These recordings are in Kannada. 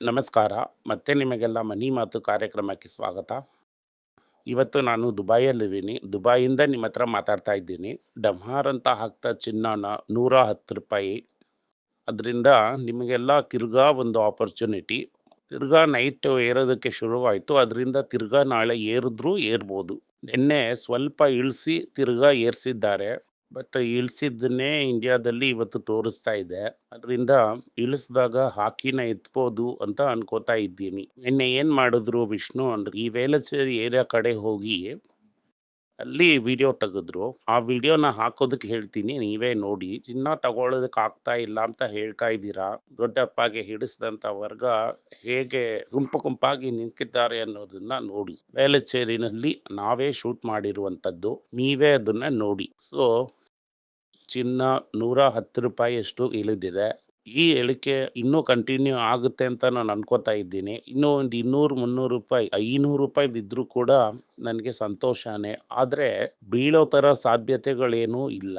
ನಮಸ್ಕಾರ. ಮತ್ತೆ ನಿಮಗೆಲ್ಲ ಮನಿ ಮಾತು ಕಾರ್ಯಕ್ರಮಕ್ಕೆ ಸ್ವಾಗತ. ಇವತ್ತು ನಾನು ದುಬೈಯಲ್ಲಿದ್ದೀನಿ ದುಬಾಯಿಂದ ನಿಮ್ಮ ಹತ್ರ ಮಾತಾಡ್ತಾ ಇದ್ದೀನಿ. ಡಮ್ಹಾರ್ ಅಂತ ಹಾಕ್ತಾ ಚಿನ್ನನ ನೂರ ಹತ್ತು ರೂಪಾಯಿ. ಅದರಿಂದ ನಿಮಗೆಲ್ಲ ತಿರ್ಗಾ ಒಂದು ಆಪರ್ಚುನಿಟಿ ತಿರ್ಗಾ ನೈಟ್ ಏರೋದಕ್ಕೆ ಶುರುವಾಯಿತು. ಅದರಿಂದ ತಿರ್ಗಾ ನಾಳೆ ಏರಿದ್ರೂ ಏರ್ಬೋದು. ನಿನ್ನೆ ಸ್ವಲ್ಪ ಇಳಿಸಿ ತಿರ್ಗಾ ಏರಿಸಿದ್ದಾರೆ. ಬಟ್ ಇಳಿಸಿದ್ದನ್ನೇ ಇಂಡಿಯಾದಲ್ಲಿ ಇವತ್ತು ತೋರಿಸ್ತಾ ಇದೆ. ಅದರಿಂದ ಇಳಿಸಿದಾಗ ಹಾಕಿನ ಎತ್ಬೋದು ಅಂತ ಅನ್ಕೋತಾ ಇದ್ದೀನಿ. ನಿನ್ನೆ ಏನು ಮಾಡಿದ್ರು ವಿಷ್ಣು ಅಂದ್ರೆ ಈ ವೇಲಚೇರಿ ಏರಿಯಾ ಕಡೆ ಹೋಗಿ ಅಲ್ಲಿ ವಿಡಿಯೋ ತೆಗೆದ್ರು. ಆ ವಿಡಿಯೋನ ಹಾಕೋದಕ್ಕೆ ಹೇಳ್ತೀನಿ, ನೀವೇ ನೋಡಿ. ಚಿನ್ನ ತಗೊಳ್ಳೋದಕ್ಕೆ ಆಗ್ತಾ ಇಲ್ಲ ಅಂತ ಹೇಳ್ತಾ ಇದ್ದೀರಾ? ದೊಡ್ಡಪ್ಪಗೆ ಹಿಡಿಸಿದಂಥ ವರ್ಗ ಹೇಗೆ ಗುಂಪು ಗುಂಪಾಗಿ ನಿಂತಿದ್ದಾರೆ ಅನ್ನೋದನ್ನ ನೋಡಿ. ವೇಲಚೇರಿನಲ್ಲಿ ನಾವೇ ಶೂಟ್ ಮಾಡಿರುವಂಥದ್ದು ನೀವೇ ಅದನ್ನ ನೋಡಿ. ಸೊ ಚಿನ್ನ ನೂರ ಹತ್ತು ರೂಪಾಯಿಯಷ್ಟು ಇಳಿದಿದೆ. ಈ ಇಳಿಕೆ ಇನ್ನೂ ಕಂಟಿನ್ಯೂ ಆಗುತ್ತೆ ಅಂತ ನಾನು ಅನ್ಕೋತಾ ಇದ್ದೀನಿ. ಇನ್ನೂ ಒಂದು ಇನ್ನೂರು, ಮುನ್ನೂರು ರೂಪಾಯಿ, ಐನೂರು ರೂಪಾಯಿ ಬಿದ್ದರೂ ಕೂಡ ನನಗೆ ಸಂತೋಷನೇ. ಆದರೆ ಬೀಳೋ ಥರ ಸಾಧ್ಯತೆಗಳೇನೂ ಇಲ್ಲ.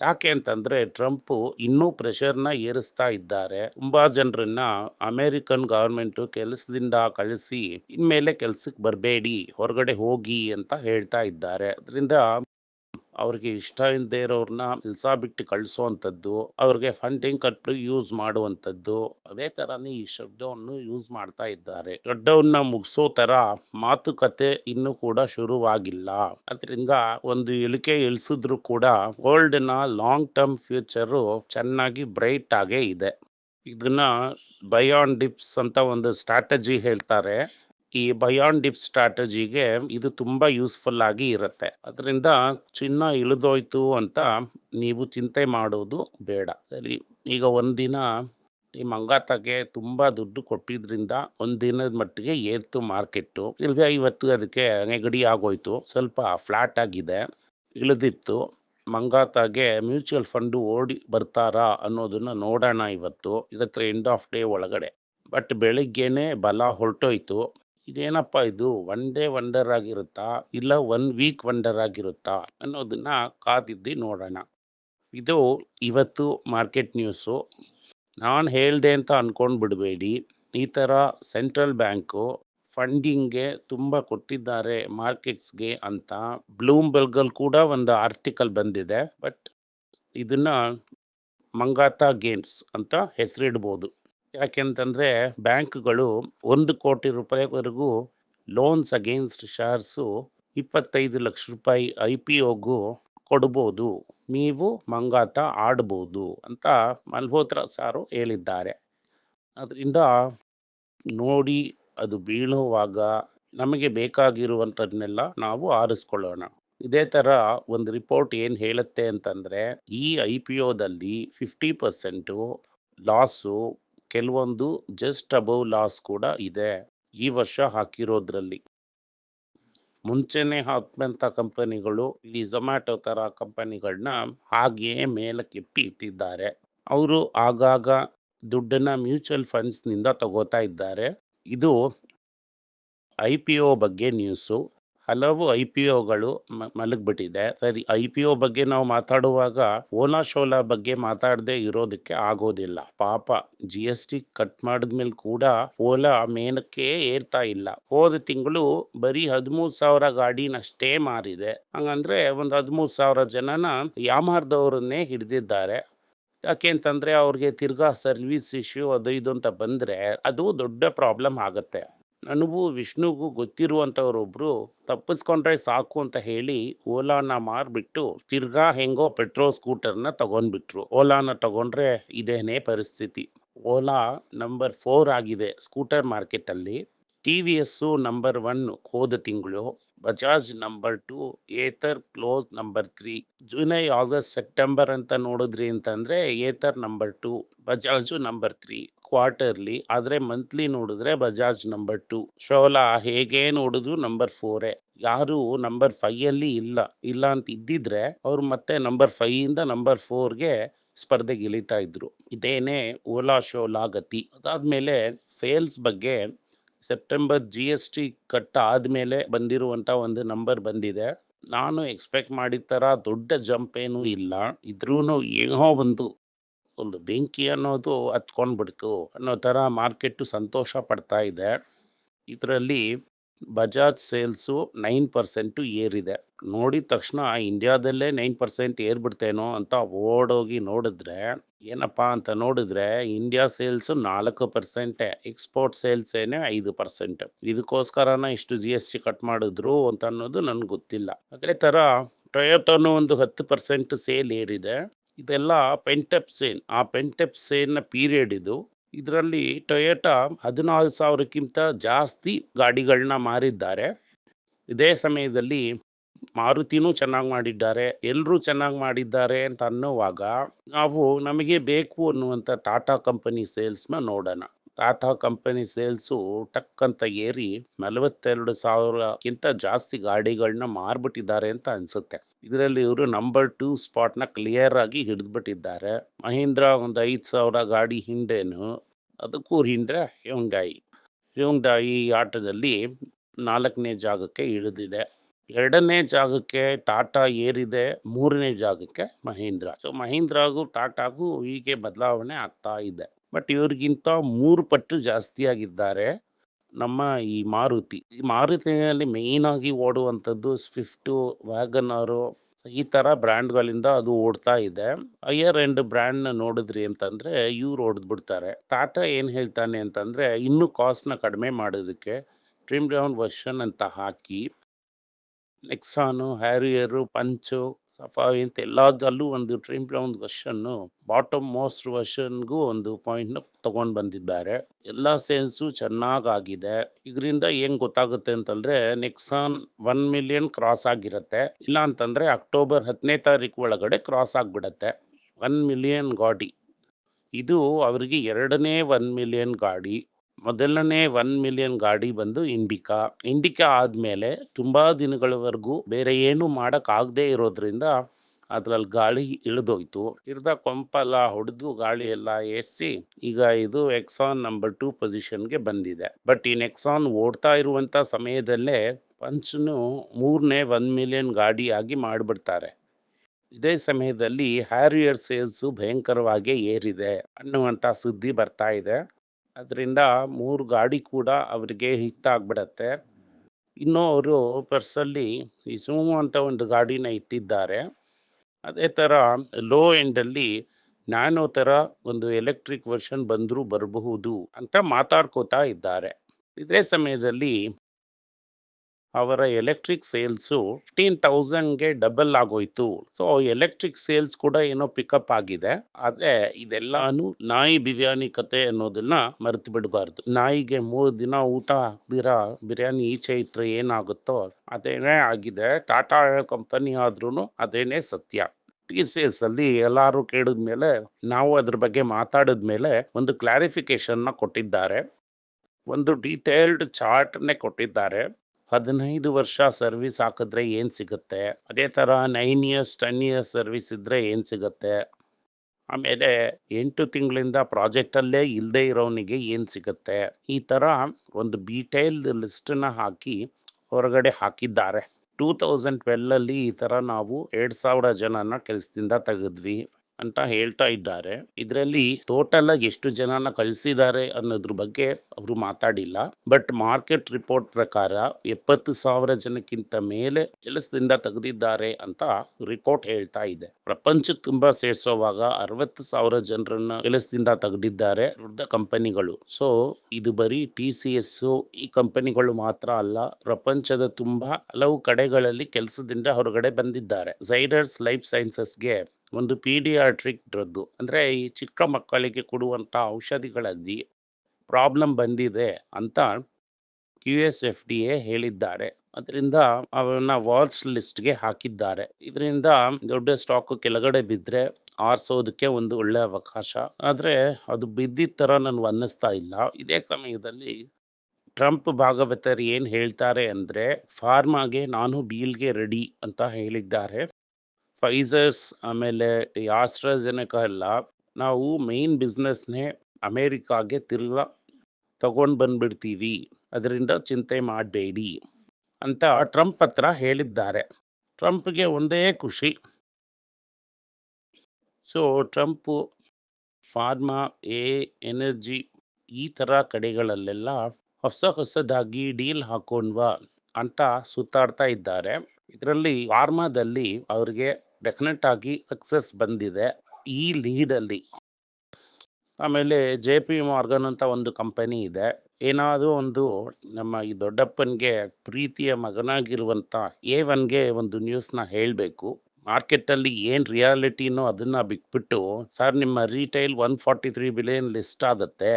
ಯಾಕೆ ಅಂತಂದರೆ ಟ್ರಂಪು ಇನ್ನೂ ಪ್ರೆಷರ್ನ ಏರಿಸ್ತಾ ಇದ್ದಾರೆ. ತುಂಬ ಜನರನ್ನ ಅಮೇರಿಕನ್ ಗೌರ್ಮೆಂಟು ಕೆಲಸದಿಂದ ಕಳಿಸಿ, ಇನ್ಮೇಲೆ ಕೆಲಸಕ್ಕೆ ಬರಬೇಡಿ, ಹೊರಗಡೆ ಹೋಗಿ ಅಂತ ಹೇಳ್ತಾ ಇದ್ದಾರೆ. ಅದರಿಂದ ಅವ್ರಿಗೆ ಇಷ್ಟ ಇಲ್ಲದೆ ಇರೋರ್ನ ಕೆಲಸ ಬಿಟ್ಟು ಕಳಿಸುವಂಥದ್ದು ಅವ್ರಿಗೆ ಫಂಡಿಂಗ್ ಕಟ್ಟು ಯೂಸ್ ಮಾಡುವಂಥದ್ದು, ಅದೇ ಥರನೇ ಈ ಶಬ್ದವನ್ನು ಯೂಸ್ ಮಾಡ್ತಾ ಇದ್ದಾರೆ. ಶಬ್ದವನ್ನ ಮುಗಿಸೋ ತರ ಮಾತುಕತೆ ಇನ್ನೂ ಕೂಡ ಶುರುವಾಗಿಲ್ಲ. ಅದರಿಂದ ಒಂದು ಇಳಿಕೆ ಇಳಿಸಿದ್ರು ಕೂಡ ವರ್ಲ್ಡ್ನ ಲಾಂಗ್ ಟರ್ಮ್ ಫ್ಯೂಚರು ಚೆನ್ನಾಗಿ ಬ್ರೈಟ್ ಆಗೇ ಇದೆ. ಇದನ್ನ ಬಯಾನ್ ಡಿಪ್ಸ್ ಅಂತ ಒಂದು ಸ್ಟ್ರಾಟಜಿ ಹೇಳ್ತಾರೆ. ಈ ಬಯಾನ್ ಡಿಪ್ ಸ್ಟ್ರಾಟಜಿಗೆ ಇದು ತುಂಬ ಯೂಸ್ಫುಲ್ ಆಗಿ ಇರುತ್ತೆ. ಅದರಿಂದ ಚಿನ್ನ ಇಳಿದೋಯ್ತು ಅಂತ ನೀವು ಚಿಂತೆ ಮಾಡೋದು ಬೇಡ. ಸರಿ, ಈಗ ಒಂದಿನ ಈ ಮಂಗಾತಾಗೆ ತುಂಬ ದುಡ್ಡು ಕೊಟ್ಟಿದ್ರಿಂದ ಒಂದಿನದ ಮಟ್ಟಿಗೆ ಏರ್ತು ಮಾರ್ಕೆಟ್ಟು. ಇಲ್ವೇ ಇವತ್ತು ಅದಕ್ಕೆ ನೆಗಡಿ ಆಗೋಯ್ತು. ಸ್ವಲ್ಪ ಫ್ಲಾಟ್ ಆಗಿದೆ, ಇಳಿದಿತ್ತು. ಮಂಗಾತಾಗೆ ಮ್ಯೂಚುವಲ್ ಫಂಡು ಓಡಿ ಬರ್ತಾರಾ ಅನ್ನೋದನ್ನ ನೋಡೋಣ ಇವತ್ತು. ಇದತ್ರ ಎಂಡ್ ಆಫ್ ಡೇ ಒಳಗಡೆ. ಬಟ್ ಬೆಳಿಗ್ಗೆನೆ ಬಲ ಹೊರಟೋಯ್ತು. ಇದೇನಪ್ಪ ಇದು? ಒನ್ ಡೇ ವಂಡರ್ ಆಗಿರುತ್ತಾ? ಇಲ್ಲ ಒನ್ ವೀಕ್ ವಂಡರ್ ಆಗಿರುತ್ತಾ? ಅನ್ನೋದನ್ನ ಕಾದಿದ್ದು ನೋಡೋಣ. ಇದು ಇವತ್ತು ಮಾರ್ಕೆಟ್ ನ್ಯೂಸು ನಾನು ಹೇಳ್ದೆ ಅಂತ ಅಂದ್ಕೊಂಡು ಬಿಡಬೇಡಿ. ಈ ಥರ ಸೆಂಟ್ರಲ್ ಬ್ಯಾಂಕು ಫಂಡಿಂಗ್ಗೆ ತುಂಬ ಕೊಟ್ಟಿದ್ದಾರೆ ಮಾರ್ಕೆಟ್ಸ್ಗೆ ಅಂತ. ಬ್ಲೂಮ್ಬರ್ಗಲ್ಲಿ ಕೂಡ ಒಂದು ಆರ್ಟಿಕಲ್ ಬಂದಿದೆ. ಬಟ್ ಇದನ್ನು ಮಂಗಾತಾ ಗೇಮ್ಸ್ ಅಂತ ಹೆಸರಿಡ್ಬೋದು. ಯಾಕೆಂತಂದರೆ ಬ್ಯಾಂಕ್ಗಳು ಒಂದು ಕೋಟಿ ರೂಪಾಯಿವರೆಗೂ ಲೋನ್ಸ್ ಅಗೇನ್ಸ್ಟ್ ಶೇರ್ಸು ಇಪ್ಪತ್ತೈದು ಲಕ್ಷ ರೂಪಾಯಿ ಐ ಪಿ ಒಗೂ ಕೊಡ್ಬೋದು. ನೀವು ಮಂಗಾತ ಆಡ್ಬೋದು ಅಂತ ಮಲ್ಹೋತ್ರ ಸಾರು ಹೇಳಿದ್ದಾರೆ. ಅದರಿಂದ ನೋಡಿ ಅದು ಬೀಳುವಾಗ ನಮಗೆ ಬೇಕಾಗಿರುವಂಥದ್ದನ್ನೆಲ್ಲ ನಾವು ಆರಿಸ್ಕೊಳ್ಳೋಣ. ಇದೇ ಥರ ಒಂದು ರಿಪೋರ್ಟ್ ಏನು ಹೇಳುತ್ತೆ ಅಂತಂದರೆ ಈ ಐ ಪಿ ಒದಲ್ಲಿ ಫಿಫ್ಟಿ ಪರ್ಸೆಂಟು ಲಾಸು ಕೆಲವೊಂದು ಜಸ್ಟ್ ಅಬೌವ್ ಲಾಸ್ ಕೂಡ ಇದೆ ಈ ವರ್ಷ ಹಾಕಿರೋದ್ರಲ್ಲಿ. ಮುಂಚೆನೇ ಹಾಕುವಂಥ ಕಂಪನಿಗಳು ಈ ಝೊಮ್ಯಾಟೊ ಥರ ಕಂಪನಿಗಳನ್ನ ಹಾಗೆಯೇ ಮೇಲಕ್ಕೆ ಇಟ್ಟಿದ್ದಾರೆ. ಅವರು ಆಗಾಗ ದುಡ್ಡನ್ನ ಮ್ಯೂಚುವಲ್ ಫಂಡ್ಸ್ನಿಂದ ತಗೋತಾ ಇದ್ದಾರೆ. ಇದು ಐ ಪಿ ಒ ಬಗ್ಗೆ ನ್ಯೂಸು ಹಲವು ಐ ಪಿ ಒಗಳು ಮಲಗ್ಬಿಟ್ಟಿದೆ. ಸರಿ, ಐ ಪಿ ಒ ಬಗ್ಗೆ ನಾವು ಮಾತಾಡುವಾಗ ಓಲಾ ಶೋಲಾ ಬಗ್ಗೆ ಮಾತಾಡದೆ ಇರೋದಕ್ಕೆ ಆಗೋದಿಲ್ಲ. ಪಾಪ, ಜಿ ಎಸ್ ಟಿ ಕಟ್ ಮಾಡಿದ್ಮೇಲೆ ಕೂಡ ಓಲಾ ಮೇನಕ್ಕೆ ಏರ್ತಾ ಇಲ್ಲ. ಹೋದ ತಿಂಗಳು ಬರೀ ಹದಿಮೂರು ಸಾವಿರ ಗಾಡಿನಷ್ಟೇ ಮಾರಿದೆ. ಹಂಗಂದ್ರೆ ಒಂದು ಹದಿಮೂರು ಸಾವಿರ ಜನನ ಯಾಮಾರ್ದವ್ರನ್ನೇ ಹಿಡಿದಿದ್ದಾರೆ. ಯಾಕೆ ಅಂತಂದ್ರೆ ಅವ್ರಿಗೆ ತಿರ್ಗಾ ಸರ್ವಿಸ್ ಇಶ್ಯೂ ಅದು ಇದು ಅಂತ ಬಂದ್ರೆ ಅದು ದೊಡ್ಡ ಪ್ರಾಬ್ಲಮ್ ಆಗುತ್ತೆ. ನನಗೂ ವಿಷ್ಣುಗೂ ಗೊತ್ತಿರುವಂಥವರೊಬ್ಬರು ತಪ್ಪಿಸ್ಕೊಂಡ್ರೆ ಸಾಕು ಅಂತ ಹೇಳಿ ಓಲಾನ ಮಾರಿಬಿಟ್ಟು ತಿರ್ಗಾ ಹೆಂಗೋ ಪೆಟ್ರೋಲ್ ಸ್ಕೂಟರ್ನ ತಗೊಂಡ್ಬಿಟ್ರು. ಓಲಾನ ತಗೊಂಡ್ರೆ ಇದೇನೇ ಪರಿಸ್ಥಿತಿ. ಓಲಾ ನಂಬರ್ ಫೋರ್ ಆಗಿದೆ ಸ್ಕೂಟರ್ ಮಾರ್ಕೆಟಲ್ಲಿ. T V S number one ಹೋದ ತಿಂಗಳು, Bajaj number two, Ather close number three. July, August, September ಅಂತ ನೋಡಿದ್ರಿ ಅಂತಂದರೆ Ather number two, Bajaj number three. Quarterly, ಆದರೆ ಮಂತ್ಲಿ ನೋಡಿದ್ರೆ ಬಜಾಜ್ ನಂಬರ್ ಟು. ಶೋಲಾ, ಹೇಗೆ ನೋಡಿದ್ರು ನಂಬರ್ ಫೋರೇ? ಯಾರು ನಂಬರ್ ಫೈಯಲ್ಲಿ ಇಲ್ಲ. ಇಲ್ಲ ಅಂತ ಇದ್ದಿದ್ರೆ ಅವ್ರು ಮತ್ತೆ ನಂಬರ್ ಫೈಯಿಂದ ನಂಬರ್ ಫೋರ್ಗೆ ಸ್ಪರ್ಧೆಗೆ ಇಳಿತಾ ಇದ್ರು. ಇದೇನೇ ಓಲಾ ಶೋಲಾ ಗತಿ. ಅದಾದ್ಮೇಲೆ ಫೇಲ್ಸ್ ಬಗ್ಗೆ September G S T cut ಆದಮೇಲೆ ಬಂದಿರುವಂಥ ಒಂದು ನಂಬರ್ ಬಂದಿದೆ. ನಾನು ಎಕ್ಸ್ಪೆಕ್ಟ್ ಮಾಡಿದ ಥರ ದೊಡ್ಡ ಜಂಪ್ ಏನೂ ಇಲ್ಲ. ಇದ್ರೂ ಏನೋ ಒಂದು ಒಂದು ಬೆಂಕಿ ಅನ್ನೋದು ಹತ್ಕೊಂಡ್ಬಿಡ್ತು ಅನ್ನೋ ಥರ ಮಾರ್ಕೆಟು ಸಂತೋಷ ಪಡ್ತಾ ಇದೆ. ಇದರಲ್ಲಿ ಬಜಾಜ್ ಸೇಲ್ಸು ನೈನ್ ಪರ್ಸೆಂಟು ಏರಿದೆ. ನೋಡಿದ ತಕ್ಷಣ ಇಂಡಿಯಾದಲ್ಲೇ ನೈನ್ ಪರ್ಸೆಂಟ್ ಏರ್ಬಿಡ್ತೇನೋ ಅಂತ ಓಡೋಗಿ ನೋಡಿದ್ರೆ, ಏನಪ್ಪ ಅಂತ ನೋಡಿದ್ರೆ ಇಂಡಿಯಾ ಸೇಲ್ಸು ನಾಲ್ಕು ಪರ್ಸೆಂಟೇ, ಎಕ್ಸ್ಪೋರ್ಟ್ ಸೇಲ್ಸೇನೆ ಐದು ಪರ್ಸೆಂಟ್. ಇದಕ್ಕೋಸ್ಕರನ ಇಷ್ಟು ಜಿ ಎಸ್ ಟಿ ಕಟ್ ಮಾಡಿದ್ರು ಅಂತ ಅನ್ನೋದು ನನಗೆ ಗೊತ್ತಿಲ್ಲ. ಅದೇ ಥರ ಟೊಯೋಟೋನು ಒಂದು ಹತ್ತು ಪರ್ಸೆಂಟ್ ಸೇಲ್ ಏರಿದೆ. ಇದೆಲ್ಲ ಪೆಂಟಪ್ ಸೇನ್. ಆ ಪೆಂಟಪ್ ಸೇನ್ನ ಪೀರಿಯಡ್ ಇದು. ಇದರಲ್ಲಿ ಟೊಯೋಟಾ ಹದಿನಾರು ಸಾವಿರಕ್ಕಿಂತ ಜಾಸ್ತಿ ಗಾಡಿಗಳನ್ನ ಮಾರಿದ್ದಾರೆ. ಇದೇ ಸಮಯದಲ್ಲಿ ಮಾರುತಿನೂ ಚೆನ್ನಾಗಿ ಮಾಡಿದ್ದಾರೆ. ಎಲ್ಲರೂ ಚೆನ್ನಾಗಿ ಮಾಡಿದ್ದಾರೆ ಅಂತ ಅನ್ನುವಾಗ ನಾವು ನಮಗೆ ಬೇಕು ಅನ್ನುವಂಥ ಟಾಟಾ ಕಂಪನಿ ಸೇಲ್ಸ್ನ ನೋಡೋಣ. ಟಾಟಾ ಕಂಪನಿ ಸೇಲ್ಸು ಟಕ್ ಅಂತ ಏರಿ ನಲವತ್ತೆರಡು ಸಾವಿರಕ್ಕಿಂತ ಜಾಸ್ತಿ ಗಾಡಿಗಳನ್ನ ಮಾರ್ಬಿಟ್ಟಿದ್ದಾರೆ ಅಂತ ಅನ್ಸುತ್ತೆ. ಇದರಲ್ಲಿ ಇವರು ನಂಬರ್ ಟೂ ಸ್ಪಾಟ್ನ ಕ್ಲಿಯರ್ ಆಗಿ ಹಿಡಿದ್ಬಿಟ್ಟಿದ್ದಾರೆ. ಮಹೀಂದ್ರ ಒಂದು ಐದು ಸಾವಿರ ಗಾಡಿ ಹಿಂದೆನು ಅದಕ್ಕೂ ಹಿಂದೆ ಹ್ಯೂಂಗಾಯಿ ಹ್ಯೂಂಗಾಯಿ ಆಟದಲ್ಲಿ ನಾಲ್ಕನೇ ಜಾಗಕ್ಕೆ ಇಳಿದಿದೆ. ಎರಡನೇ ಜಾಗಕ್ಕೆ ಟಾಟಾ ಏರಿದೆ, ಮೂರನೇ ಜಾಗಕ್ಕೆ ಮಹೀಂದ್ರ. ಸೊ ಮಹೀಂದ್ರಾಗೂ ಟಾಟಾಗೂ ಹೀಗೆ ಬದಲಾವಣೆ ಆಗ್ತಾ ಇದೆ. ಬಟ್ ಇವ್ರಿಗಿಂತ ಮೂರು ಪಟ್ಟು ಜಾಸ್ತಿ ಆಗಿದ್ದಾರೆ ನಮ್ಮ ಈ ಮಾರುತಿ. ಈ ಮಾರುತಿಯಲ್ಲಿ ಮೇಯ್ನ್ ಆಗಿ ಓಡುವಂಥದ್ದು ಸ್ವಿಫ್ಟು ಅವರು ಈ ಥರ ಬ್ರ್ಯಾಂಡ್ಗಳಿಂದ ಅದು ಓಡ್ತಾ ಇದೆ. ಹೈಯರ್ ಎಂಡ್ ಬ್ರ್ಯಾಂಡ್ನ ನೋಡಿದ್ರಿ ಅಂತಂದರೆ ಇವ್ರು ಹೊಡೆದ್ಬಿಡ್ತಾರೆ ಟಾಟಾ ಏನು ಹೇಳ್ತಾನೆ ಅಂತಂದರೆ ಇನ್ನೂ ಕಾಸ್ಟ್ನ ಕಡಿಮೆ ಮಾಡೋದಕ್ಕೆ ಟ್ರಿಮ್ ಡೌನ್ ವರ್ಷನ್ ಅಂತ ಹಾಕಿ ನೆಕ್ಸಾನು ಹ್ಯಾರಿಯರು ಪಂಚು ಸಫಾವಿ ಅಂತ ಎಲ್ಲದಲ್ಲೂ ಒಂದು ಟ್ರಿಮ್ ಒಂದು ವರ್ಷನ್ನು ಬಾಟಮ್ ಮೋಸ್ಟ್ ವರ್ಷನ್ಗೂ ಒಂದು ಪಾಯಿಂಟ್ನ ತಗೊಂಡು ಬಂದಿದ್ದಾರೆ. ಎಲ್ಲ ಸೇಲ್ಸು ಚೆನ್ನಾಗಾಗಿದೆ. ಇದರಿಂದ ಏನು ಗೊತ್ತಾಗುತ್ತೆ ಅಂತಂದ್ರೆ ನೆಕ್ಸಾನ್ ಒನ್ ಮಿಲಿಯನ್ ಕ್ರಾಸ್ ಆಗಿರುತ್ತೆ. ಇಲ್ಲ ಅಂತಂದ್ರೆ ಅಕ್ಟೋಬರ್ ಹತ್ತನೇ ತಾರೀಕು ಒಳಗಡೆ ಕ್ರಾಸ್ ಆಗಿಬಿಡತ್ತೆ. ಒನ್ ಮಿಲಿಯನ್ ಗಾಡಿ. ಇದು ಅವರಿಗೆ ಎರಡನೇ ಒನ್ ಮಿಲಿಯನ್ ಗಾಡಿ. ಮೊದಲನೇ ಒನ್ ಮಿಲಿಯನ್ ಗಾಡಿ ಬಂದು ಇಂಡಿಕಾ. ಇಂಡಿಕಾ ಆದಮೇಲೆ ತುಂಬ ದಿನಗಳವರೆಗೂ ಬೇರೆ ಏನು ಮಾಡೋಕ್ಕಾಗದೇ ಇರೋದ್ರಿಂದ ಅದರಲ್ಲಿ ಗಾಳಿ ಇಳಿದೋಯ್ತು. ಇರ್ದ ಕೊಂಪೆಲ್ಲ ಹೊಡೆದು ಗಾಳಿ ಎಲ್ಲ ಎಸಿ ಈಗ ಇದು ಎಕ್ಸಾನ್ ನಂಬರ್ ಟೂ ಪೊಸಿಷನ್ಗೆ ಬಂದಿದೆ. ಬಟ್ ಈ ನೆಕ್ಸಾನ್ ಓಡ್ತಾ ಇರುವಂಥ ಸಮಯದಲ್ಲೇ ಪಂಚನು ಮೂರನೇ ಒನ್ ಮಿಲಿಯನ್ ಗಾಡಿಯಾಗಿ ಮಾಡಿಬಿಡ್ತಾರೆ. ಇದೇ ಸಮಯದಲ್ಲಿ ಹ್ಯಾರಿಯರ್ ಸೇಲ್ಸು ಭಯಂಕರವಾಗಿ ಏರಿದೆ ಅನ್ನುವಂಥ ಸುದ್ದಿ ಬರ್ತಾ ಇದೆ. ಅದರಿಂದ ಮೂರು ಗಾಡಿ ಕೂಡ ಅವರಿಗೆ ಹಿತ್ತಾಗ್ಬಿಡತ್ತೆ ಇನ್ನೂ ಅವರು ಪರ್ಸಲ್ಲಿ ಈ ಸುಮೋ ಅಂತ ಒಂದು ಗಾಡಿನ ಇಟ್ಟಿದ್ದಾರೆ. ಅದೇ ಥರ ಲೋ ಎಂಡಲ್ಲಿ ನ್ಯಾನೋ ಥರ ಒಂದು ಎಲೆಕ್ಟ್ರಿಕ್ ವರ್ಷನ್ ಬಂದರೂ ಬರಬಹುದು ಅಂತ ಮಾತಾಡ್ಕೋತಾ ಇದ್ದಾರೆ. ಇದೇ ಸಮಯದಲ್ಲಿ ಅವರ ಎಲೆಕ್ಟ್ರಿಕ್ ಸೇಲ್ಸು ಫಿಫ್ಟೀನ್ ತೌಸಂಡ್ಗೆ ಡಬಲ್ ಆಗೋಯ್ತು. ಸೊ ಎಲೆಕ್ಟ್ರಿಕ್ ಸೇಲ್ಸ್ ಕೂಡ ಏನೋ ಪಿಕಪ್ ಆಗಿದೆ. ಅದೇ ಇದೆಲ್ಲಾನು ನಾಯಿ ಬಿರಿಯಾನಿ ಕತೆ ಅನ್ನೋದನ್ನ ಮರೆತು ಬಿಡಬಾರ್ದು. ನಾಯಿಗೆ ಮೂರು ದಿನ ಊಟ, ಬಿರ, ಬಿರಿಯಾನಿ ಈಚೆ ಇಟ್ಟರೆ ಏನಾಗುತ್ತೋ ಅದೇನೇ ಆಗಿದೆ. ಟಾಟಾ ಕಂಪನಿ ಆದ್ರೂ ಅದೇನೇ ಸತ್ಯ. ಟಿ ಸಿ ಎಸ್ ಅಲ್ಲಿ ಎಲ್ಲರೂ ಕೇಳಿದ್ಮೇಲೆ ನಾವು ಅದ್ರ ಬಗ್ಗೆ ಮಾತಾಡಿದ ಮೇಲೆ ಒಂದು ಕ್ಲಾರಿಫಿಕೇಶನ್ನ ಕೊಟ್ಟಿದ್ದಾರೆ. ಒಂದು ಡೀಟೇಲ್ಡ್ ಚಾರ್ಟ್ನೇ ಕೊಟ್ಟಿದ್ದಾರೆ. ಹದಿನೈದು ವರ್ಷ ಸರ್ವಿಸ್ ಹಾಕಿದ್ರೆ ಏನು ಸಿಗುತ್ತೆ? ಅದೇ ಥರ nine years ten years service ಇದ್ದರೆ ಏನು ಸಿಗುತ್ತೆ? ಆಮೇಲೆ ಎಂಟು ತಿಂಗಳಿಂದ ಪ್ರಾಜೆಕ್ಟಲ್ಲೇ ಇಲ್ಲದೆ ಇರೋವನಿಗೆ ಏನು ಸಿಗುತ್ತೆ? ಈ ಥರ ಒಂದು ಡೀಟೇಲ್ಡ್ ಲಿಸ್ಟನ್ನ ಹಾಕಿ ಹೊರಗಡೆ ಹಾಕಿದ್ದಾರೆ. ಟೂ ತೌಸಂಡ್ ಟ್ವೆಲ್ಲಲ್ಲಿ ಈ ಥರ ನಾವು ಎರಡು ಸಾವಿರ ಜನನ ಕೆಲಸದಿಂದ ತೆಗೆದ್ವಿ. ಅಂತ ಹೇಳ್ತಾ ಇದ್ದಾರೆ. ಇದರಲ್ಲಿ ಟೋಟಲ್ ಆಗಿ ಎಷ್ಟು ಜನನ ಕಳಿಸಿದ್ದಾರೆ ಅನ್ನೋದ್ರ ಬಗ್ಗೆ ಅವರು ಮಾತಾಡಿಲ್ಲ. ಬಟ್ ಮಾರ್ಕೆಟ್ ರಿಪೋರ್ಟ್ ಪ್ರಕಾರ ಎಪ್ಪತ್ತು ಸಾವಿರ ಜನಕ್ಕಿಂತ ಮೇಲೆ ಕೆಲಸದಿಂದ ತೆಗೆದಿದ್ದಾರೆ ಅಂತ ರಿಪೋರ್ಟ್ ಹೇಳ್ತಾ ಇದೆ. ಪ್ರಪಂಚ ತುಂಬಾ ಸೇರಿಸೋವಾಗ ಅರವತ್ತು ಸಾವಿರ ಜನರನ್ನ ಕೆಲಸದಿಂದ ತೆಗೆದಿದ್ದಾರೆ ದೊಡ್ಡ ಕಂಪನಿಗಳು. ಸೊ ಇದು ಬರೀ ಟಿ ಸಿ ಎಸ್ ಈ ಕಂಪನಿಗಳು ಮಾತ್ರ ಅಲ್ಲ, ಪ್ರಪಂಚದ ತುಂಬಾ ಹಲವು ಕಡೆಗಳಲ್ಲಿ ಕೆಲಸದಿಂದ ಹೊರಗಡೆ ಬಂದಿದ್ದಾರೆ. ಝೈಡರ್ಸ್ ಲೈಫ್ ಸೈನ್ಸಸ್ಗೆ ಒಂದು ಪೀಡಿಯಾಟ್ರಿಕ್ ಡ್ರಗ್ಗು ಅಂದರೆ ಈ ಚಿಕ್ಕ ಮಕ್ಕಳಿಗೆ ಕೊಡುವಂಥ ಔಷಧಿಗಳಲ್ಲಿ ಪ್ರಾಬ್ಲಮ್ ಬಂದಿದೆ ಅಂತ Q S F D A ಹೇಳಿದ್ದಾರೆ. ಅದರಿಂದ ಅವನ್ನ ವಾಚ್ ಲಿಸ್ಟ್ಗೆ ಹಾಕಿದ್ದಾರೆ. ಇದರಿಂದ ದೊಡ್ಡ ಸ್ಟಾಕು ಕೆಳಗಡೆ ಬಿದ್ದರೆ ಆರಿಸೋದಕ್ಕೆ ಒಂದು ಒಳ್ಳೆಯ ಅವಕಾಶ. ಆದರೆ ಅದು ಬಿದ್ದಿದ್ದ ಥರ ನನಗೆ ಅನ್ನಿಸ್ತಾ ಇಲ್ಲ. ಇದೇ ಸಮಯದಲ್ಲಿ ಟ್ರಂಪ್ ಭಾಗವತರು ಏನು ಹೇಳ್ತಾರೆ ಅಂದರೆ, ಫಾರ್ಮಾಗೆ ನಾನು ಡೀಲ್ಗೆ ರೆಡಿ ಅಂತ ಹೇಳಿದ್ದಾರೆ. ಫೈಸರ್ಸ್ ಆಮೇಲೆ ಈ ಆಸ್ಟ್ರಾಜೆನೆಕ ಎಲ್ಲ ನಾವು ಮೇನ್ ಬಿಸ್ನೆಸ್ನೇ ಅಮೇರಿಕಾಗೆ ತಿರ್ಗಾ ತಗೊಂಡು ಬಂದ್ಬಿಡ್ತೀವಿ. ಅದರಿಂದ ಚಿಂತೆ ಮಾಡಬೇಡಿ ಅಂತ ಟ್ರಂಪ್ ಹತ್ರ ಹೇಳಿದ್ದಾರೆ. ಟ್ರಂಪ್ಗೆ ಒಂದೇ ಖುಷಿ. So Trump pharma, a energy ಈ ಥರ ಕಡೆಗಳಲ್ಲೆಲ್ಲ ಹೊಸ ಹೊಸದಾಗಿ ಡೀಲ್ ಹಾಕೊಂಡ್ವಾ ಅಂತ ಸುತ್ತಾಡ್ತಾ ಇದ್ದಾರೆ. ಇದರಲ್ಲಿ ಫಾರ್ಮಾದಲ್ಲಿ ಅವ್ರಿಗೆ ಡೆಫಿನೆಟ್ ಆಗಿ ಸಕ್ಸಸ್ ಬಂದಿದೆ. ಈ ಲೀಡಲ್ಲಿ. ಆಮೇಲೆ ಜೆ ಪಿ ಮಾರ್ಗನ್ ಅಂತ ಒಂದು ಕಂಪನಿ ಇದೆ. ಏನಾದರೂ ಒಂದು ನಮ್ಮ ಈ ದೊಡ್ಡಪ್ಪನಿಗೆ ಪ್ರೀತಿಯ ಮಗನಾಗಿರುವಂಥ ಎ ಒನ್‌ಗೆ ಒಂದು ನ್ಯೂಸ್‌ನ ಹೇಳಬೇಕು ಮಾರ್ಕೆಟಲ್ಲಿ ಏನು ರಿಯಾಲಿಟಿನೋ ಅದನ್ನು ಬಿಟ್ಬಿಟ್ಟು, ಸರ್ ನಿಮ್ಮ retail one forty three billion list ಆಗುತ್ತೆ.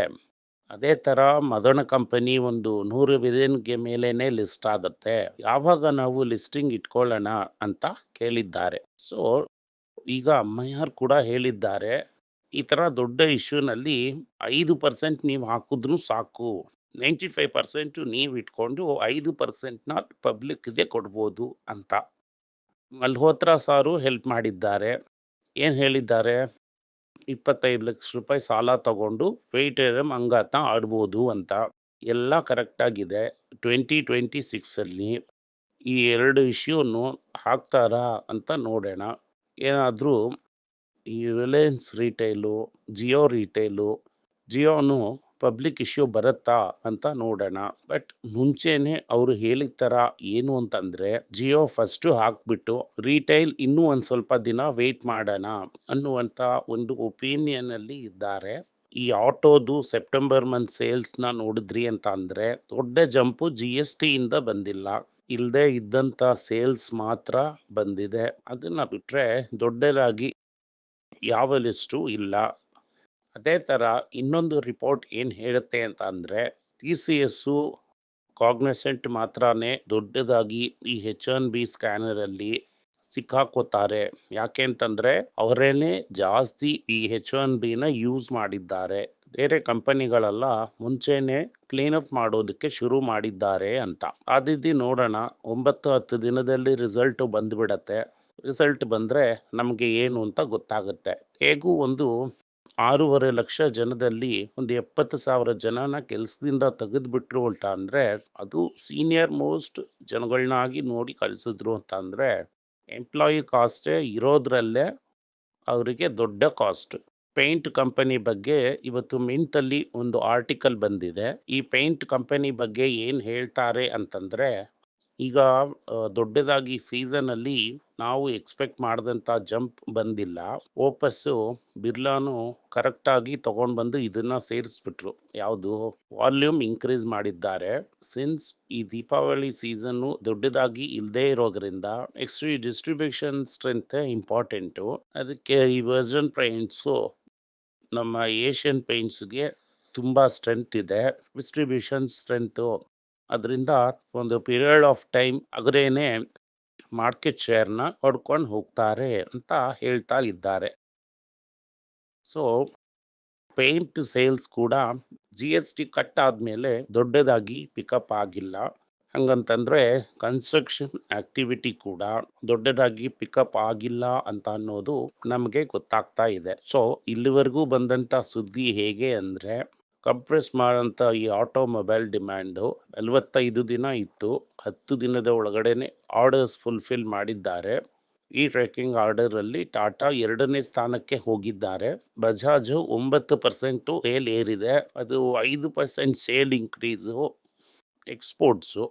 ಅದೇ ಥರ ಮದನ ಕಂಪನಿ ಒಂದು ನೂರು ಬಿಲಿಯನ್‌ಗೆ ಮೇಲೇ ಲಿಸ್ಟ್ ಆಗುತ್ತೆ. ಯಾವಾಗ ನಾವು ಲಿಸ್ಟಿಂಗ್ ಇಟ್ಕೊಳ್ಳೋಣ ಅಂತ ಕೇಳಿದ್ದಾರೆ. ಸೊ, ಈಗ ಅಮ್ಮಯ್ಯರ್ ಕೂಡ ಹೇಳಿದ್ದಾರೆ. ಈ ಥರ ದೊಡ್ಡ ಇಶ್ಯೂನಲ್ಲಿ ಐದು ಪರ್ಸೆಂಟ್ ನೀವು ಹಾಕಿದ್ರೂ ಸಾಕು. 95% ನೀವು ಇಟ್ಕೊಂಡು ಐದು ಪರ್ಸೆಂಟ್ನ ಪಬ್ಲಿಕ್‌ಗೆ ಕೊಡ್ಬೋದು ಅಂತ. ಮಲ್ಹೋತ್ರಾ ಸಾರು ಹೆಲ್ಪ್ ಮಾಡಿದ್ದಾರೆ. ಏನು ಹೇಳಿದ್ದಾರೆ? 25 ಲಕ್ಷ ರೂಪಾಯಿ ಸಾಲ ತಗೊಂಡು ಪೇಟಿಎಂ ಅಂಗಾತ ಆಡ್ಬೋದು ಅಂತ. ಎಲ್ಲ ಕರೆಕ್ಟಾಗಿದೆ ಟ್ವೆಂಟಿ ಟ್ವೆಂಟಿ ಸಿಕ್ಸಲ್ಲಿ ಈ ಎರಡು ಇಶ್ಯೂನು ಹಾಕ್ತಾರಾ ಅಂತ ನೋಡೋಣ. ಏನಾದರೂ ಈ ರಿಲಯನ್ಸ್ ರಿಟೇಲು, ಜಿಯೋ ರಿಟೇಲು, ಜಿಯೋನು ಪಬ್ಲಿಕ್ ಇಶ್ಯೂ ಬರುತ್ತಾ ಅಂತ ನೋಡೋಣ. ಬಟ್ ಮುಂಚೆನೆ ಅವರು ಹೇಳಿದ ಥರ ಏನು ಅಂತಂದ್ರೆ, ಜಿಯೋ ಫಸ್ಟು ಹಾಕ್ಬಿಟ್ಟು ರಿಟೇಲ್ ಇನ್ನೂ ಒಂದ್ ಸ್ವಲ್ಪ ದಿನ ವೇಟ್ ಮಾಡೋಣ ಅನ್ನುವಂತ ಒಂದು ಒಪಿನಿಯನ್ನಲ್ಲಿ ಇದ್ದಾರೆ. ಈ ಆಟೋದು ಸೆಪ್ಟೆಂಬರ್ ಮಂತ್ ಸೇಲ್ಸ್‌ನ ನೋಡಿದ್ರಿ ಅಂತ ಅಂದ್ರೆ, ದೊಡ್ಡ ಜಂಪು ಇಂದ ಬಂದಿಲ್ಲ. ಇಲ್ಲದೆ ಇದ್ದಂತ ಸೇಲ್ಸ್ ಮಾತ್ರ ಬಂದಿದೆ. ಅದನ್ನ ಬಿಟ್ರೆ ದೊಡ್ಡದಾಗಿ ಯಾವ ಲಿಸ್ಟು ಇಲ್ಲ. ಅದೇ ಥರ ಇನ್ನೊಂದು ರಿಪೋರ್ಟ್ ಏನು ಹೇಳುತ್ತೆ ಅಂತ ಅಂದರೆ ಟಿ ಸಿ ಎಸ್ಸು ಕಾಗ್ನೆಸೆಂಟ್ ಮಾತ್ರನೇ ದೊಡ್ಡದಾಗಿ ಈ ಹೆಚ್ ಒನ್ ಬಿ ಸ್ಕ್ಯಾನರಲ್ಲಿ ಸಿಕ್ಕಾಕೋತಾರೆ. ಯಾಕೆ ಅಂತಂದರೆ ಅವರೇನೆ ಜಾಸ್ತಿ ಈ ಹೆಚ್ ಒನ್ ಬಿನ ಯೂಸ್ ಮಾಡಿದ್ದಾರೆ. ಬೇರೆ ಕಂಪನಿಗಳೆಲ್ಲ ಮುಂಚೆನೆ ಕ್ಲೀನ್ ಅಪ್ ಮಾಡೋದಕ್ಕೆ ಶುರು ಮಾಡಿದ್ದಾರೆ ಅಂತ. ಅದಿದ್ದು ನೋಡೋಣ. 9, 10 ದಿನದಲ್ಲಿ ರಿಸಲ್ಟ್ ಬಂದುಬಿಡತ್ತೆ ರಿಸಲ್ಟ್ ಬಂದರೆ ನಮಗೆ ಏನು ಅಂತ ಗೊತ್ತಾಗುತ್ತೆ. ಹೇಗೂ ಒಂದು 6.5 ಲಕ್ಷ ಜನದಲ್ಲಿ ಒಂದು 70,000 ಜನನ ಕೆಲಸದಿಂದ ತೆಗೆದುಬಿಟ್ರು ಅಂತ ಅಂದರೆ ಅದು ಸೀನಿಯರ್ ಮೋಸ್ಟ್ ಜನಗಳನ್ನಾಗಿ ನೋಡಿ ಕಳಿಸಿದ್ರು ಅಂತ ಅಂದರೆ ಎಂಪ್ಲಾಯಿ ಕಾಸ್ಟೇ ಇರೋದ್ರಲ್ಲೇ ಅವರಿಗೆ ದೊಡ್ಡ ಕಾಸ್ಟ್. ಪೇಂಟ್ ಕಂಪನಿ ಬಗ್ಗೆ ಇವತ್ತು ಮಿಂಟಲ್ಲಿ ಒಂದು ಆರ್ಟಿಕಲ್ ಬಂದಿದೆ. ಈ ಪೇಂಟ್ ಕಂಪನಿ ಬಗ್ಗೆ ಏನು ಹೇಳ್ತಾರೆ ಅಂತಂದ್ರೆ, ಈಗ ದೊಡ್ಡದಾಗಿ ಸೀಸನಲ್ಲಿ ನಾವು ಎಕ್ಸ್‌ಪೆಕ್ಟ್ ಮಾಡಿದಂತ ಜಂಪ್ ಬಂದಿಲ್ಲ. ವಾಪಸ್ಸು ಬಿರ್ಲಾನು ಕರೆಕ್ಟಾಗಿ ತಗೊಂಡ್ ಬಂದು ಇದನ್ನ ಸೇರಿಸ್ಬಿಟ್ರು. ಯಾವುದು ವಾಲ್ಯೂಮ್ ಇನ್ಕ್ರೀಸ್ ಮಾಡಿದ್ದಾರೆ. ಸಿನ್ಸ್ ಈ ದೀಪಾವಳಿ ಸೀಸನ್ನು ದೊಡ್ಡದಾಗಿ ಇಲ್ದೇ ಇರೋದ್ರಿಂದ ಎಕ್ಸ್‌ಟ್ರಿ ಡಿಸ್ಟ್ರಿಬ್ಯೂಷನ್ ಸ್ಟ್ರೆಂತ್ ಇಂಪಾರ್ಟೆಂಟು. ಅದಕ್ಕೆ ಈ ವರ್ಜನ್ ಪೇಂಟ್ಸು ನಮ್ಮ ಏಷ್ಯನ್ ಪೇಂಟ್ಸ್‌ಗೆ ತುಂಬಾ ಸ್ಟ್ರೆಂತ್ ಇದೆ. ಡಿಸ್ಟ್ರಿಬ್ಯೂಷನ್ ಸ್ಟ್ರೆಂತು ಅದ್ರಿಂದ ಒಂದು ಪೀರಿಯಡ್ ಆಫ್ ಟೈಮ್ ಅಗ್ರೇನೆ ಮಾರ್ಕೆಟ್ ಶೇರ್‌ನ ಹೊಡ್ಕೊಂಡು ಹೋಗ್ತಾರೆ ಅಂತ ಹೇಳ್ತಾ ಇದ್ದಾರೆ. ಸೊ, ಪೇಂಟ್ ಸೇಲ್ಸ್ ಕೂಡ ಜಿ ಎಸ್ ಟಿ ಕಟ್ ಆದಮೇಲೆ ದೊಡ್ಡದಾಗಿ ಪಿಕಪ್ ಆಗಿಲ್ಲ. ಹಂಗಂತಂದರೆ ಕನ್ಸ್ಟ್ರಕ್ಷನ್ ಆಕ್ಟಿವಿಟಿ ಕೂಡ ದೊಡ್ಡದಾಗಿ ಪಿಕಪ್ ಆಗಿಲ್ಲ ಅಂತ ಅನ್ನೋದು ನಮಗೆ ಗೊತ್ತಾಗ್ತಾ ಇದೆ. ಸೊ, ಇಲ್ಲಿವರೆಗೂ ಬಂದಂಥ ಸುದ್ದಿ ಹೇಗೆ ಅಂದ್ರೆ, ಕಂಪ್ರೆಸ್ ಮಾಡೋಂಥ ಈ ಆಟೋಮೊಬೈಲ್ ಡಿಮ್ಯಾಂಡು 45 ದಿನ ಇತ್ತು. 10 ದಿನದ ಒಳಗಡೆ ಆರ್ಡರ್ಸ್ ಫುಲ್‌ಫಿಲ್ ಮಾಡಿದ್ದಾರೆ. ಈ ಟ್ರ್ಯಾಕಿಂಗ್ ಆರ್ಡರಲ್ಲಿ ಟಾಟಾ ಎರಡನೇ ಸ್ಥಾನಕ್ಕೆ ಹೋಗಿದ್ದಾರೆ. ಬಜಾಜು ಒಂಬತ್ತು ಪರ್ಸೆಂಟು ಸೇಲ್ ಏರಿದೆ. ಅದು ಐದು ಪರ್ಸೆಂಟ್ ಸೇಲ್ ಇನ್ಕ್ರೀಸು, ಎಕ್ಸ್‌ಪೋರ್ಟ್ಸು.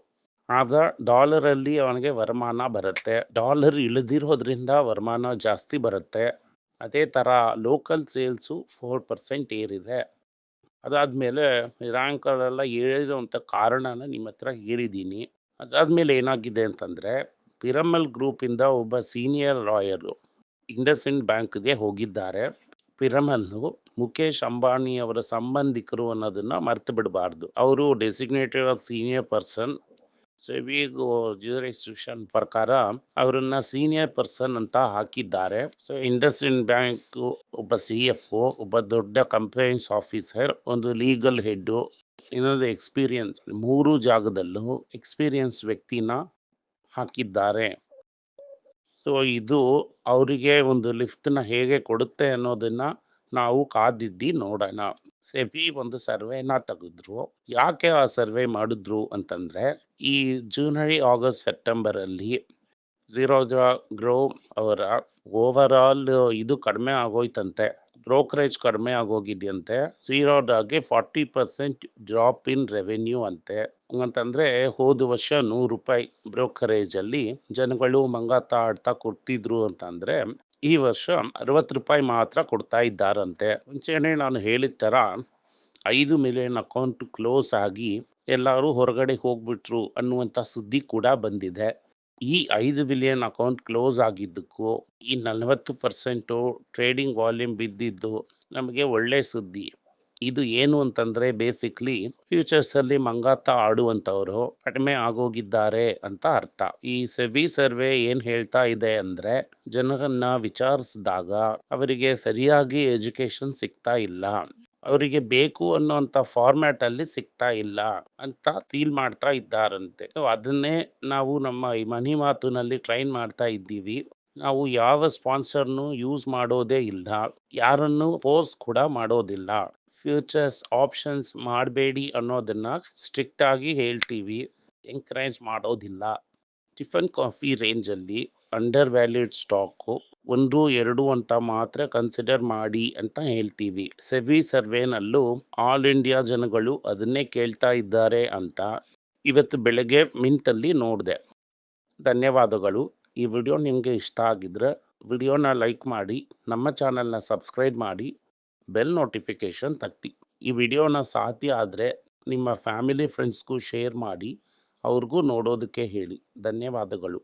ಆದ ಡಾಲರಲ್ಲಿ ಅವನಿಗೆ ವರಮಾನ ಬರುತ್ತೆ. ಡಾಲರ್ ಇಳಿದಿರೋದ್ರಿಂದ ವರಮಾನ ಜಾಸ್ತಿ ಬರುತ್ತೆ. ಅದೇ ಥರ ಲೋಕಲ್ ಸೇಲ್ಸು ಫೋರ್ ಪರ್ಸೆಂಟ್ ಏರಿದೆ. ಅದಾದ್ಮೇಲೆ ನಿರಾಂಕರೆಲ್ಲ ಹೇಳಿರುವಂಥ ಕಾರಣನ ನಿಮ್ಮ ಹತ್ರ ಹೇಳಿದ್ದೀನಿ ಅದಾದಮೇಲೆ ಏನಾಗಿದೆ ಅಂತಂದರೆ ಪಿರಮಲ್ ಗ್ರೂಪಿಂದ ಒಬ್ಬ ಸೀನಿಯರ್ ಲಾಯರು ಇಂಡಸ್‌ಇಂಡ್ ಬ್ಯಾಂಕ್‌ಗೆ ಹೋಗಿದ್ದಾರೆ. ಪಿರಮಲ್ಲು ಮುಖೇಶ್ ಅಂಬಾನಿಯವರ ಸಂಬಂಧಿಕರು ಅನ್ನೋದನ್ನು ಮರೆತು ಬಿಡಬಾರ್ದು. ಅವರು ಡೆಸಿಗ್ನೇಟೆಡ್ ಆಫ್ ಸೀನಿಯರ್ ಪರ್ಸನ್. ಸೆಬಿಗೂ ಜ್ಯೂರಿಸ್ಡಿಕ್ಷನ್ ಪ್ರಕಾರ ಅವರನ್ನ ಸೀನಿಯರ್ ಪರ್ಸನ್ ಅಂತ ಹಾಕಿದ್ದಾರೆ. ಸೊ, ಇಂಡಸ್‌ಇಂಡ್ ಬ್ಯಾಂಕ್ ಒಬ್ಬ ಸಿ ಎಫ್ ಒ ಒಬ್ಬ ದೊಡ್ಡ ಕಂಪ್ಲೇಂಟ್ಸ್ ಆಫೀಸರ್, ಒಂದು ಲೀಗಲ್ ಹೆಡ್ ಇನ್ನೊಂದು ಎಕ್ಸ್‌ಪೀರಿಯನ್ಸ್ ಮೂರು ಜಾಗದಲ್ಲೂ ಎಕ್ಸ್‌ಪೀರಿಯನ್ಸ್ ವ್ಯಕ್ತಿನ ಹಾಕಿದ್ದಾರೆ. ಸೊ, ಇದು ಅವರಿಗೆ ಒಂದು ಲಿಫ್ಟ್‌ನ ಹೇಗೆ ಕೊಡುತ್ತೆ ಅನ್ನೋದನ್ನ ನಾವು ಕಾದಿದ್ದಿ ನೋಡೋಣ. ಸೆಬಿ ಒಂದು ಸರ್ವೆನ ತೆಗೆದ್ರು. ಯಾಕೆ ಆ ಸರ್ವೆ ಮಾಡಿದ್ರು ಅಂತಂದ್ರೆ, ಈ ಜೂನರಿ ಆಗಸ್ಟ್, ಸೆಪ್ಟೆಂಬರಲ್ಲಿ ಝೀರೋ ಗ್ರೋ ಅವರ ಓವರಾಲ್ ಇದು ಕಡಿಮೆ ಆಗೋಯ್ತಂತೆ. ಬ್ರೋಕರೇಜ್ ಕಡಿಮೆ ಆಗೋಗಿದೆಯಂತೆ. ಝೀರೋದಾಗೆ forty percent drop in revenue ಅಂತೆ. ಹಂಗಂತಂದರೆ ಹೋದ ವರ್ಷ ನೂರು ರೂಪಾಯಿ ಬ್ರೋಕರೇಜಲ್ಲಿ ಜನಗಳು ಮಂಗಾತ ಆಡ್ತಾ ಕೊಡ್ತಿದ್ರು ಅಂತಂದರೆ ಈ ವರ್ಷ ಅರವತ್ತು ರೂಪಾಯಿ ಮಾತ್ರ ಕೊಡ್ತಾ ಇದ್ದಾರಂತೆ. ಮುಂಚೆನೆ ನಾನು ಹೇಳಿದ ಥರ ಐದು ಮಿಲಿಯನ್ ಅಕೌಂಟ್ ಕ್ಲೋಸ್ ಆಗಿ ಎಲ್ಲರೂ ಹೊರಗಡೆ ಹೋಗ್ಬಿಟ್ರು ಅನ್ನುವಂಥ ಸುದ್ದಿ ಕೂಡ ಬಂದಿದೆ. ಈ ಐದು ಬಿಲಿಯನ್ ಅಕೌಂಟ್ ಕ್ಲೋಸ್ ಆಗಿದ್ದಕ್ಕೂ, ಈ ನಲವತ್ತು ಪರ್ಸೆಂಟು ಟ್ರೇಡಿಂಗ್ ವಾಲ್ಯೂಮ್ ಬಿದ್ದಿದ್ದು ನಮಗೆ ಒಳ್ಳೆ ಸುದ್ದಿ. ಇದು ಏನು ಅಂತಂದರೆ ಬೇಸಿಕ್ಲಿ ಫ್ಯೂಚರ್ಸಲ್ಲಿ ಮಂಗಾತ ಆಡುವಂಥವರು ಕಡಿಮೆ ಆಗೋಗಿದ್ದಾರೆ ಅಂತ ಅರ್ಥ. ಈ ಸೆಬಿ ಸರ್ವೆ ಏನು ಹೇಳ್ತಾ ಇದೆ ಅಂದರೆ, ಜನರನ್ನು ವಿಚಾರಿಸಿದಾಗ ಅವರಿಗೆ ಸರಿಯಾಗಿ ಎಜುಕೇಷನ್ ಸಿಗ್ತಾ ಇಲ್ಲ. ಅವರಿಗೆ ಬೇಕು ಅನ್ನೋಂಥ ಫಾರ್ಮ್ಯಾಟ್ ಅಲ್ಲಿ ಸಿಗ್ತಾ ಇಲ್ಲ ಅಂತ ಫೀಲ್ ಮಾಡ್ತಾ ಇದ್ದಾರಂತೆ. ಅದನ್ನೇ ನಾವು ನಮ್ಮ ಈ ಮನಿ ಮಾತುನಲ್ಲಿ ಟ್ರೈನ್ ಮಾಡ್ತಾ ಇದ್ದೀವಿ. ನಾವು ಯಾವ ಸ್ಪಾನ್ಸರ್ನು ಯೂಸ್ ಮಾಡೋದೇ ಇಲ್ಲ. ಯಾರನ್ನು ಪೋಸ್ ಕೂಡ ಮಾಡೋದಿಲ್ಲ. ಫ್ಯೂಚರ್ಸ್ ಆಪ್ಷನ್ಸ್ ಮಾಡಬೇಡಿ ಅನ್ನೋದನ್ನ ಸ್ಟ್ರಿಕ್ಟ್ ಆಗಿ ಹೇಳ್ತೀವಿ. ಎಂಕರೇಜ್ ಮಾಡೋದಿಲ್ಲ. ಟಿಫನ್ ಕಾಫಿ ರೇಂಜಲ್ಲಿ ಅಂಡರ್ ವ್ಯಾಲ್ಯೂಡ್ ಸ್ಟಾಕು ಒಂದು, ಎರಡು ಅಂತ ಮಾತ್ರ ಕನ್ಸಿಡರ್ ಮಾಡಿ ಅಂತ ಹೇಳ್ತೀವಿ. ಸೆಬಿ ಸರ್ವೇನಲ್ಲೂ ಆಲ್ ಇಂಡಿಯಾ ಜನಗಳು ಅದನ್ನೇ ಕೇಳ್ತಾ ಇದ್ದಾರೆ ಅಂತ ಇವತ್ತು ಬೆಳಗ್ಗೆ ಮಿಂತಲ್ಲಿ ನೋಡಿದೆ. ಧನ್ಯವಾದಗಳು. ಈ ವಿಡಿಯೋ ನಿಮಗೆ ಇಷ್ಟ ಆಗಿದ್ರೆ ವಿಡಿಯೋನ ಲೈಕ್ ಮಾಡಿ, ನಮ್ಮ ಚಾನಲ್ನ ಸಬ್ಸ್ಕ್ರೈಬ್ ಮಾಡಿ ಬೆಲ್ ನೋಟಿಫಿಕೇಷನ್ ತಗ್ತಿ ಈ ವಿಡಿಯೋನ ಸಾಧ್ಯ ಆದರೆ ನಿಮ್ಮ ಫ್ಯಾಮಿಲಿ ಫ್ರೆಂಡ್ಸ್ಗೂ ಶೇರ್ ಮಾಡಿ, ಅವ್ರಿಗೂ ನೋಡೋದಕ್ಕೆ ಹೇಳಿ. ಧನ್ಯವಾದಗಳು.